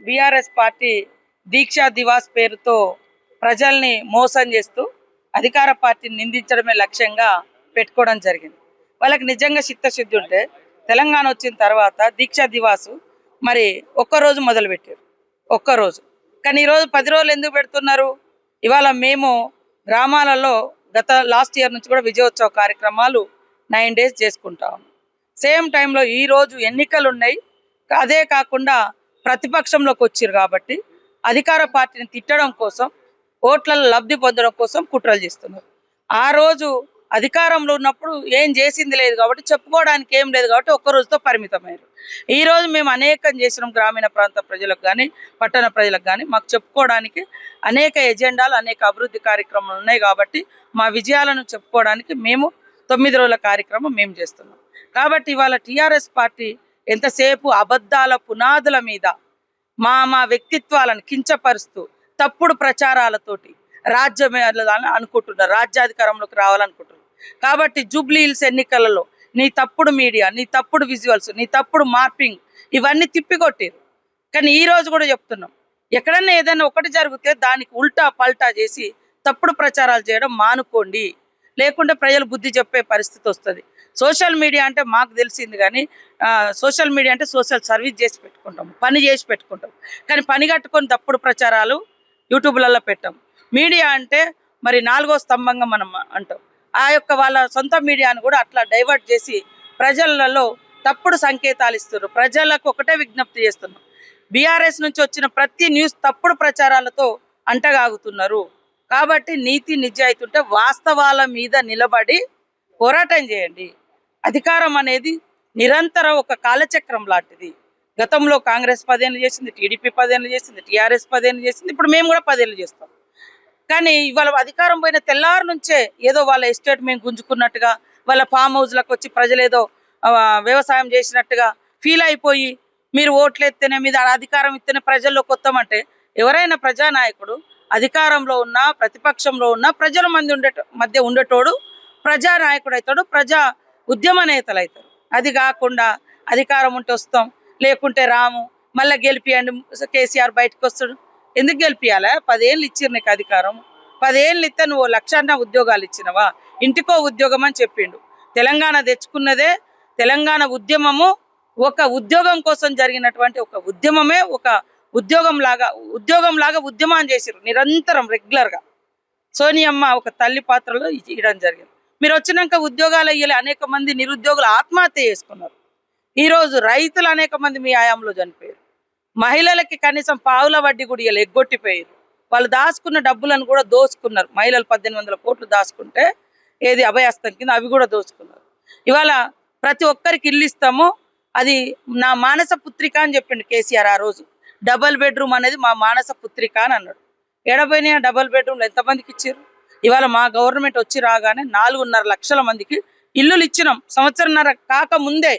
BRS party దీక్షా దివాస్ పేరుతో ప్రజల్ని మోసం చేస్తూ అధికార పార్టీని నిందించడమే లక్ష్యంగా పెట్టుకోవడం జరిగింది. వాళ్ళకి నిజంగా చిత్తశుద్ధి ఉంటే తెలంగాణ వచ్చిన తర్వాత దీక్షా దివాసు మరి ఒక్కరోజు మొదలుపెట్టారు. ఒక్కరోజు. కానీ ఈరోజు పది రోజులు ఎందుకు పెడుతున్నారు? ఇవాళ మేము గ్రామాలలో గత లాస్ట్ ఇయర్ నుంచి కూడా విజయోత్సవ కార్యక్రమాలు నైన్ డేస్ చేసుకుంటాము సేమ్ టైంలో ఈ రోజు ఎన్నికలు ఉన్నాయి. అదే కాకుండా ప్రతిపక్షంలోకి వచ్చారు కాబట్టి అధికార పార్టీని తిట్టడం కోసం ఓట్లలో లబ్ధి పొందడం కోసం కుట్రలు చేస్తున్నారు. ఆ రోజు అధికారంలో ఉన్నప్పుడు ఏం చేసింది లేదు కాబట్టి చెప్పుకోవడానికి ఏం లేదు కాబట్టి ఒక్క రోజుతో పరిమితమయ్యారు. ఈ రోజు మేము అనేకం చేసినాం గ్రామీణ ప్రాంత ప్రజలకు కానీ పట్టణ ప్రజలకు కానీ మాకు చెప్పుకోవడానికి అనేక ఎజెండాలు అనేక అభివృద్ధి కార్యక్రమాలు ఉన్నాయి కాబట్టి మా విజయాలను చెప్పుకోవడానికి మేము తొమ్మిది రోజుల కార్యక్రమం మేము చేస్తున్నాం. కాబట్టి ఇవాళ టీఆర్ఎస్ పార్టీ ఎంతసేపు అబద్ధాల పునాదుల మీద మా మా వ్యక్తిత్వాలను కించపరుస్తూ తప్పుడు ప్రచారాలతోటి రాజ్యం అనుకుంటున్నారు రాజ్యాధికారంలోకి రావాలనుకుంటున్నారు. కాబట్టి జూబ్లీ హిల్స్ ఎన్నికలలో నీ తప్పుడు మీడియా నీ తప్పుడు విజువల్స్ నీ తప్పుడు మార్పింగ్ ఇవన్నీ తిప్పికొట్టారు. కానీ ఈ రోజు కూడా చెప్తున్నాం ఎక్కడన్నా ఏదైనా ఒకటి జరిగితే దానికి ఉల్టా పల్టా చేసి తప్పుడు ప్రచారాలు చేయడం మానుకోండి. లేకుంటే ప్రజలు బుద్ధి చెప్పే పరిస్థితి వస్తుంది. సోషల్ మీడియా అంటే మాకు తెలిసింది కానీ సోషల్ మీడియా అంటే సోషల్ సర్వీస్ చేసి పెట్టుకుంటాం పని చేసి పెట్టుకుంటాం. కానీ పని కట్టుకొని తప్పుడు ప్రచారాలు యూట్యూబ్లలో పెట్టాం. మీడియా అంటే మరి నాలుగో స్తంభంగా మనం అంటాం. ఆ యొక్క వాళ్ళ సొంత మీడియాను కూడా అట్లా డైవర్ట్ చేసి ప్రజలలో తప్పుడు సంకేతాలు ఇస్తున్నారు. ప్రజలకు ఒకటే విజ్ఞప్తి చేస్తున్నాం. బీఆర్ఎస్ నుంచి వచ్చిన ప్రతి న్యూస్ తప్పుడు ప్రచారాలతో అంటగాగుతున్నారు. కాబట్టి నీతి నిజాయితీ ఉంటే వాస్తవాల మీద నిలబడి పోరాటం చేయండి. అధికారం అనేది నిరంతరం ఒక కాలచక్రం లాంటిది. గతంలో కాంగ్రెస్ పదేళ్ళు చేసింది టీడీపీ పదేళ్ళు చేసింది టీఆర్ఎస్ పదేళ్ళు చేసింది ఇప్పుడు మేము కూడా పదేళ్ళు చేస్తాం. కానీ ఇవాళ అధికారం పోయిన తెల్లారు నుంచే ఏదో వాళ్ళ ఎస్టేట్ మేము గుంజుకున్నట్టుగా వాళ్ళ ఫామ్ హౌస్లకు వచ్చి ప్రజలు ఏదో వ్యవసాయం చేసినట్టుగా ఫీల్ అయిపోయి మీరు ఓట్లు ఎత్తేనే మీద అధికారం ఇస్తేనే ప్రజల్లోకి వస్తామంటే ఎవరైనా ప్రజానాయకుడు అధికారంలో ఉన్నా ప్రతిపక్షంలో ఉన్నా ప్రజల మంది ఉండే మధ్య ఉండేటోడు ప్రజానాయకుడు అవుతాడు ప్రజా ఉద్యమ నేతలు అవుతారు అది కాకుండా అధికారం ఉంటే వస్తాం లేకుంటే రాము మళ్ళీ గెలిపియండి కేసీఆర్ బయటకు వస్తాడు ఎందుకు గెలిపియాలా? పదేళ్ళు ఇచ్చిర్రు నీకు అధికారం. పదేళ్ళు ఇస్తే నువ్వు లక్షాన్న ఉద్యోగాలు ఇచ్చినవా? ఇంటికో ఉద్యోగం అని చెప్పిండు. తెలంగాణ తెచ్చుకున్నదే తెలంగాణ ఉద్యమము ఒక ఉద్యోగం కోసం జరిగినటువంటి ఒక ఉద్యమమే ఒక ఉద్యోగం లాగా ఉద్యోగం లాగా ఉద్యమం చేసారు నిరంతరం రెగ్యులర్గా సోనియమ్మ ఒక తల్లి పాత్రలో ఇవ్వడం జరిగింది. మీరు వచ్చినాక ఉద్యోగాలు ఇయ్యలే. అనేక మంది నిరుద్యోగులు ఆత్మహత్య చేసుకున్నారు. ఈ రోజు రైతులు అనేక మంది మీ ఆయాంలో చనిపోయారు. మహిళలకి కనీసం పావుల వడ్డీ కూడా ఇయ్యలే. ఎగ్గొట్టిపోయారు. వాళ్ళు దాచుకున్న డబ్బులను కూడా దోచుకున్నారు. మహిళలు పద్దెనిమిది వందల కోట్లు దాచుకుంటే ఏది అభయస్తం కింద అవి కూడా దోచుకున్నారు. ఇవాళ ప్రతి ఒక్కరికి ఇల్లు ఇస్తాము. అది నా మానస పుత్రిక అని చెప్పిండు కేసీఆర్ ఆ రోజు. డబల్ బెడ్రూమ్ అనేది మా మానస పుత్రిక అని అన్నాడు. ఎడపోయినా డబల్ బెడ్రూమ్లు ఎంతమందికి ఇచ్చారు? ఇవాళ మా గవర్నమెంట్ వచ్చి రాగానే నాలుగున్నర లక్షల మందికి ఇల్లులు ఇచ్చినాం. సంవత్సరంన్నర కాక ముందే.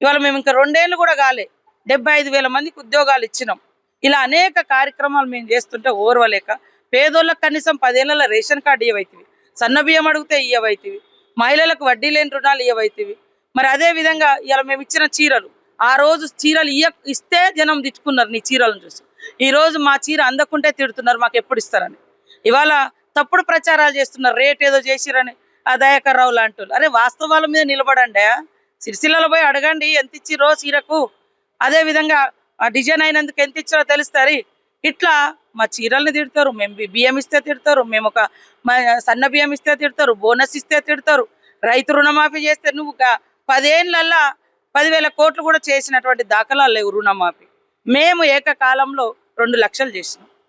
ఇవాళ మేము ఇంకా రెండేళ్ళు కూడా కాలే. డెబ్బై ఐదు వేల మందికి ఉద్యోగాలు ఇచ్చినాం. ఇలా అనేక కార్యక్రమాలు మేము చేస్తుంటే ఓర్వలేక పేదోళ్ళకి కనీసం పదేళ్ళ రేషన్ కార్డు ఇవ్వవుతుంది సన్న బియ్యం అడిగితే ఇవ్వవుతుంది మహిళలకు వడ్డీ లేని రుణాలు ఇవ్వవుతుంది మరి అదే విధంగా ఇలా మేము ఇచ్చిన చీరలు. ఆ రోజు చీరలు ఇయ్య ఇస్తే జనం తిట్టుకున్నారు నీ చీరలను చూసి. ఈ రోజు మా చీర అందకుంటే తిడుతున్నారు మాకు ఎప్పుడు ఇస్తారని. ఇవాళ తప్పుడు ప్రచారాలు చేస్తున్నారు. రేట్ ఏదో చేసిరని ఆ దయాకర్ రావు లాంటి అరే వాస్తవాల మీద నిలబడండి. సిరిసిల్లలో పోయి అడగండి ఎంత ఇచ్చిరో చీరకు. అదే విధంగా ఆ డిజైన్ అయినందుకు ఎంత ఇచ్చారో తెలుస్తారు ఇట్లా మా చీరల్ని తిడతారు మేము బి- బియ్యం ఇస్తే తిడతారు మేము ఒక మ- సన్న బియ్యం ఇస్తే తిడతారు బోనస్ ఇస్తే తిడతారు. రైతు రుణమాఫీ చేస్తే నువ్వు పదేళ్ళల్లా పదివేల కోట్లు కూడా చేసినటువంటి దాఖలాలు లేవు రుణమాఫీ. మేము ఏకకాలంలో రెండు లక్షలు చేసినాం.